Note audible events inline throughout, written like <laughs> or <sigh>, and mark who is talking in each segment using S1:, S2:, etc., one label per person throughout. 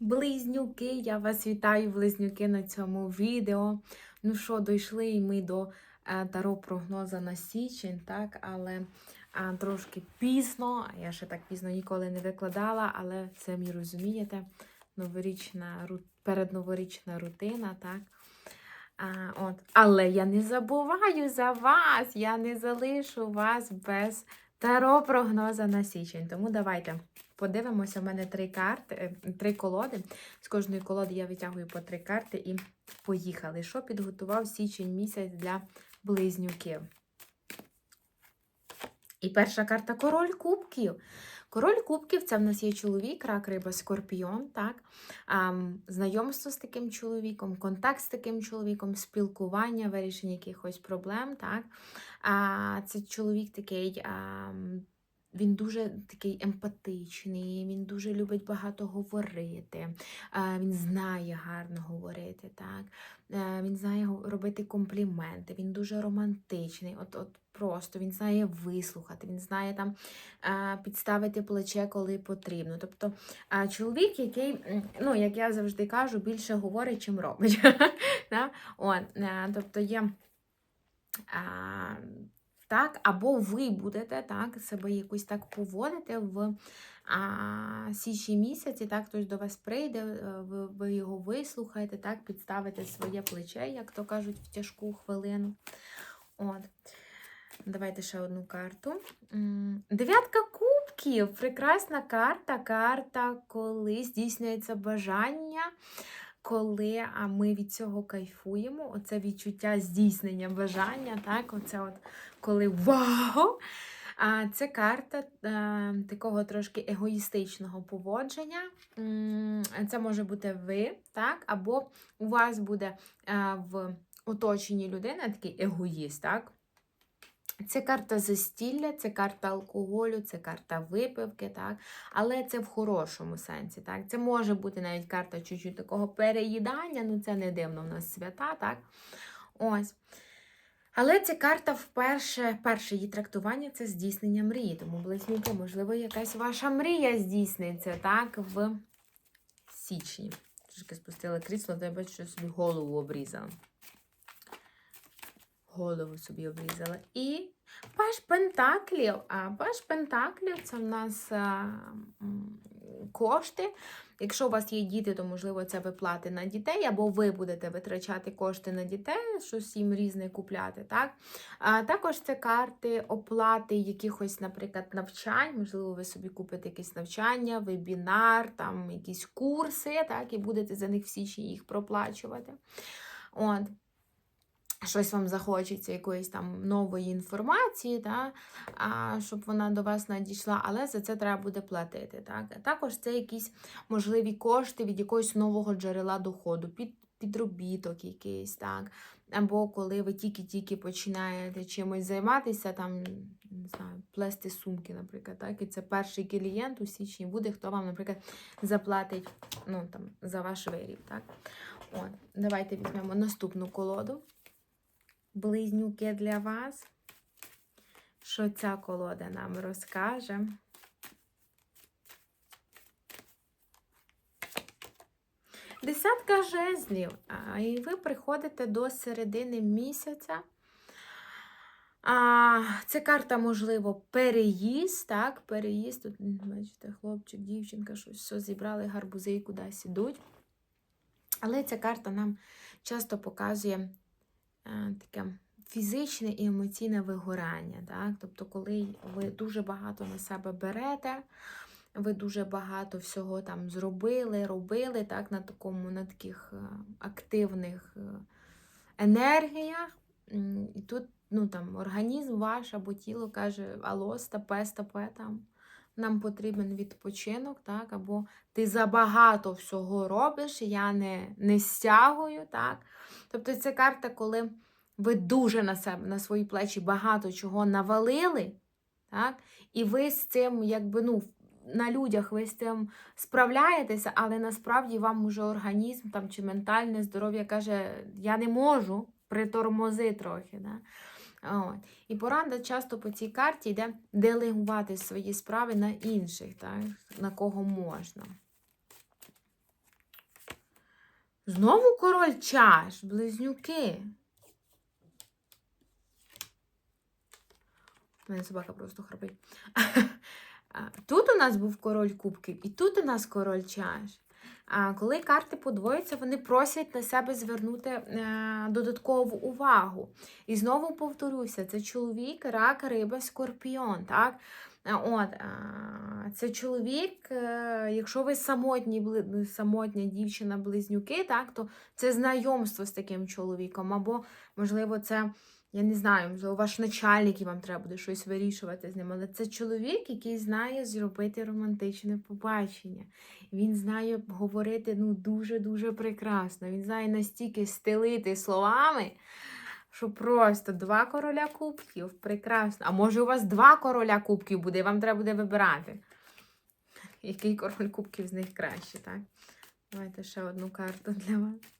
S1: Близнюки, я вас вітаю, близнюки, на цьому відео. Ну що, дійшли і ми до е, таро прогноза на січень, так, але е, трошки пізно. Я ще так пізно ніколи не викладала, але це самі розумієте, новорічна, передноворічна рутина, так. А, от. Але я не забуваю за вас, я не залишу вас без таро прогноза на січень. Тому давайте подивимося. У мене три карти, е, три колоди. З кожної колоди я витягую по три карти і поїхали. Що підготував січень місяць для близнюків? І перша карта король кубків. Король кубків це в нас є чоловік, рак, риба, скорпіон, так? Знайомство з таким чоловіком, контакт з таким чоловіком, спілкування, вирішення якихось проблем. Так? Це чоловік такий. Він дуже такий емпатичний, він дуже любить багато говорити, він знає гарно говорити, так? Е, він знає робити компліменти, він дуже романтичний. От, от просто він знає вислухати, він знає там підставити плече, коли потрібно. Тобто чоловік, який, ну, як я завжди кажу, більше говорить, чим робить. <laughs> Е, тобто є. Так, або ви будете так, себе якось так поводити в а, січні місяці, так, хтось до вас прийде, е, ви, ви його вислухаєте, так, підставите своє плече, як то кажуть, в тяжку хвилину. От. Давайте ще одну карту. Дев'ятка кубків. Прекрасна карта. Карта, коли здійснюється бажання, коли ми від цього кайфуємо. Оце відчуття здійснення бажання. Так? Оце от коли вау! А це карта е, такого трошки егоїстичного поводження. Це може бути ви, так? або у вас буде е, в оточенні людина такий егоїст. так? Це карта застілля, це карта алкоголю, це карта випивки, так? але це в хорошому сенсі. Так? Це може бути навіть карта чуть-чуть такого переїдання, ну це не дивно в нас свята. так? Ось. Але ця карта вперше, перше її трактування це здійснення мрії. Тому, близнюки, можливо, якась ваша мрія здійсниться так, в січні. Трошки спустила крісло, то я бачу, що собі голову обрізала. Голову собі обрізала. І Паш Пентаклів. А Паш Пентаклів це в нас а, кошти. Якщо у вас є діти, то можливо це виплати на дітей, або ви будете витрачати кошти на дітей, щось їм різне купляти. Так? А також це карти оплати якихось, наприклад, навчань. Можливо, ви собі купите якесь навчання, вебінар, там якісь курси, так, і будете за них в січні їх проплачувати. От щось вам захочеться, якоїсь там нової інформації, та, а, щоб вона до вас надійшла, але за це треба буде платити. Так? Також це якісь можливі кошти від якогось нового джерела доходу, під, підробіток якийсь, так. Або коли ви тільки-тільки починаєте чимось займатися, там, не знаю, плести сумки, наприклад, так, і це перший клієнт у січні буде, хто вам, наприклад, заплатить ну, там, за ваш виріб. Так? От, давайте візьмемо наступну колоду близнюки для вас. Що ця колода нам розкаже? Десятка жезлів. І ви приходите до середини місяця. А, Це карта, можливо, переїзд. Так, переїзд. Тут, бачите, хлопчик, дівчинка, щось все зібрали, гарбузи і кудись ідуть. Але ця карта нам часто показує таке фізичне і емоційне вигорання. Так? Тобто, коли ви дуже багато на себе берете, ви дуже багато всього там зробили, робили так, на такому, на таких е, активних е, енергіях. І тут ну, там, організм ваш або тіло каже, алло, стопе, стопе, там. Нам потрібен відпочинок, так? або ти забагато всього робиш, я не, не стягую. так? Тобто це карта, коли ви дуже на себе, на свої плечі багато чого навалили, так? і ви з цим, якби, ну, на людях ви з цим справляєтеся, але насправді вам уже організм там, чи ментальне здоров'я каже, я не можу, притормози трохи. Да? От. І порада часто по цій карті йде делегувати свої справи на інших, так? на кого можна. Знову король чаш, близнюки. У мене собака просто храпить. <laughs> Тут у нас був король кубків, і тут у нас король чаш. Коли карти подвоюються, вони просять на себе звернути е, додаткову увагу. І знову повторюся: це чоловік, рак, риба, скорпіон. Так? Е, От, це чоловік, е, якщо ви самотні, самотня дівчина-близнюки, так, то це знайомство з таким чоловіком, або, можливо, це. Я не знаю, можливо, ваш начальник і вам треба буде щось вирішувати з ним, але це чоловік, який знає зробити романтичне побачення. Він знає говорити ну, дуже-дуже прекрасно. Він знає настільки стелити словами, що просто два короля кубків. Прекрасно. А може у вас два короля кубків буде, і вам треба буде вибирати. Який король кубків з них краще, так? Давайте ще одну карту для вас.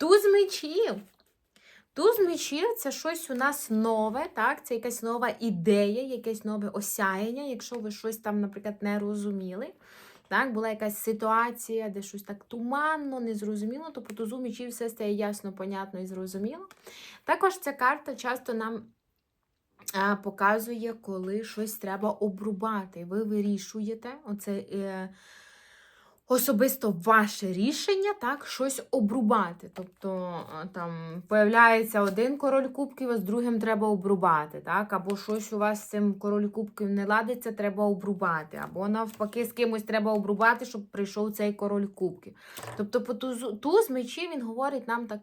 S1: Туз мечів. Туз мечів це щось у нас нове, так? Це якась нова ідея, якесь нове осяяння, якщо ви щось там, наприклад, не розуміли. Так, була якась ситуація, де щось так туманно, незрозуміло, то по тузу мечів все стає ясно, понятно і зрозуміло. Також ця карта часто нам показує, коли щось треба обрубати. Ви вирішуєте, оце е, особисто ваше рішення, так, щось обрубати. Тобто там появляється один король кубків, а з другим треба обрубати, так? Або щось у вас з цим король кубків не ладиться, треба обрубати. Або навпаки, з кимось треба обрубати, щоб прийшов цей король кубків. Тобто, по тузу, туз мечі він говорить нам так.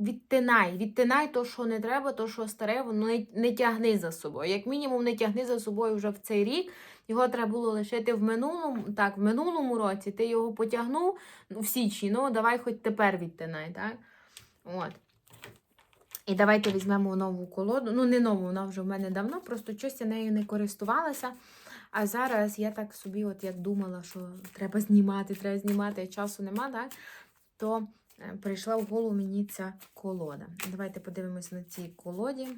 S1: Відтинай, відтинай то, що не треба, то, що старе, воно не, не тягни за собою. Як мінімум, не тягни за собою вже в цей рік. Його треба було лишити в минулому, так, в минулому році. Ти його потягнув ну, в січні. Ну, давай хоч тепер відтинай, так? От. І давайте візьмемо нову колоду. Ну, не нову, вона вже в мене давно, просто щось я нею не користувалася. А зараз я так собі, от як думала, що треба знімати, треба знімати, а часу нема, так? То прийшла в голову мені ця колода. Давайте подивимось на цій колоді.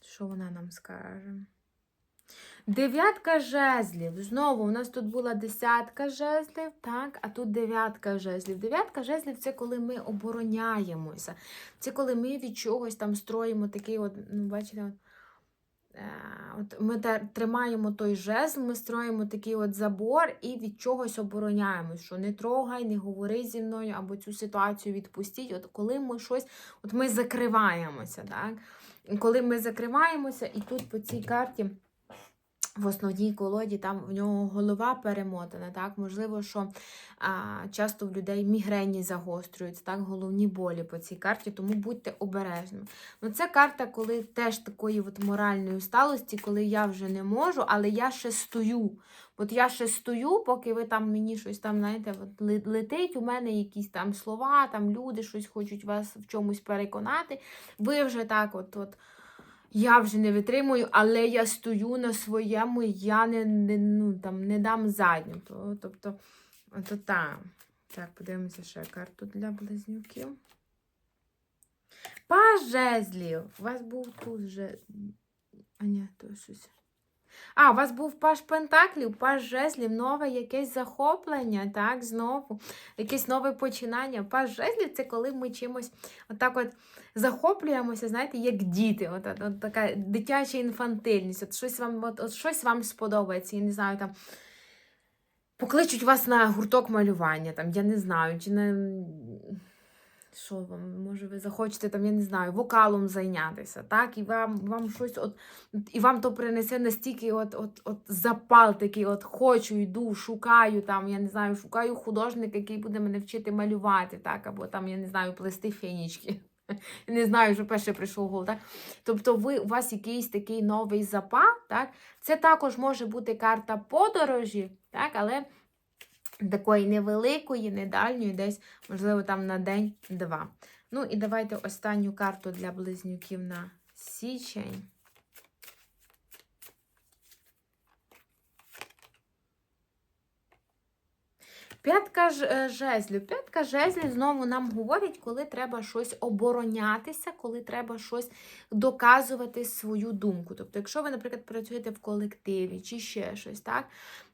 S1: Що вона нам скаже? Дев'ятка жезлів. Знову у нас тут була десятка жезлів, так, а тут дев'ятка жезлів. Дев'ятка жезлів це коли ми обороняємося. Це коли ми від чогось там строїмо такий, от, ну, бачите, от, е, от ми тримаємо той жезл, ми строїмо такий от забор і від чогось обороняємось, що не трогай, не говори зі мною, або цю ситуацію відпустіть. От коли ми щось, от ми закриваємося, так? Коли ми закриваємося, і тут по цій карті в основній колоді там в нього голова перемотана. Так? Можливо, що а, часто в людей мігрені загострюються, так? головні болі по цій карті, тому будьте обережними. Ну, Це карта, коли теж такої от моральної усталості, коли я вже не можу, але я ще стою. От я ще стою, поки ви там мені щось там, знаєте, от летить, у мене якісь там слова, там люди щось хочуть вас в чомусь переконати. Ви вже так, от, от я вже не витримую, але я стою на своєму, я не, не, ну, там, не дам задню. То, тобто, то там. Так, подивимося ще карту для близнюків. Паж жезлів. У вас був тут же. А ні, то щось. А, у вас був паж пентаклів, паж жезлів, нове якесь захоплення, так, знову, якесь нове починання. Паж жезлів це коли ми чимось отак от захоплюємося, знаєте, як діти. От, от, от така дитяча інфантильність. От щось вам, от, от щось вам сподобається, я не знаю, там. Покличуть вас на гурток малювання, там, я не знаю, чи на. Що вам, може, ви захочете там, я не знаю, вокалом зайнятися, так? І вам, вам щось от, і вам то принесе настільки от, от, от запал такий, от хочу, йду, шукаю там, я не знаю, шукаю художника, який буде мене вчити малювати, так, або там, я не знаю, плести фенічки. <laughs> Не знаю, що перше прийшов в голову, так? Тобто ви, у вас якийсь такий новий запал, так? Це також може бути карта подорожі, так, але такої невеликої, недальньої, десь, можливо, там на день-два. Ну і давайте останню карту для близнюків на січень. П'ятка е. П'ятка жезлів знову нам говорить, коли треба щось оборонятися, коли треба щось доказувати свою думку. Тобто, якщо ви, наприклад, працюєте в колективі чи ще щось, так,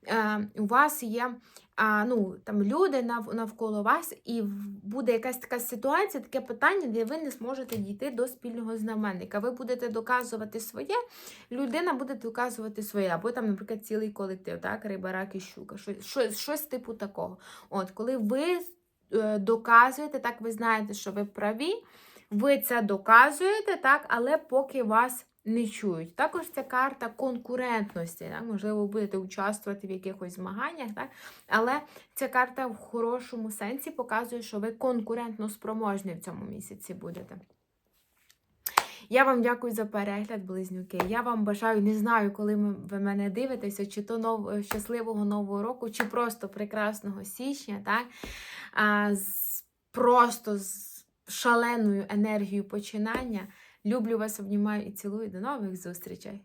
S1: е, у вас є а, ну, там, люди нав, навколо вас, і буде якась така ситуація, таке питання, де ви не зможете дійти до спільного знаменника. Ви будете доказувати своє, людина буде доказувати своє, або там, наприклад, цілий колектив, так, риба, рак і щука, щось, щось, щось типу такого. От, коли ви е, доказуєте, так ви знаєте, що ви праві, ви це доказуєте, так, але поки вас не чують. Також це карта конкурентності. Так? Можливо, будете участвувати в якихось змаганнях, так? але ця карта в хорошому сенсі показує, що ви конкурентно спроможні в цьому місяці будете. Я вам дякую за перегляд, близнюки. Я вам бажаю, не знаю, коли ви мене дивитеся, чи то нов... щасливого нового року, чи просто прекрасного січня, так? А, з... Просто з шаленою енергією починання. Люблю вас, обнімаю і цілую. До нових зустрічей!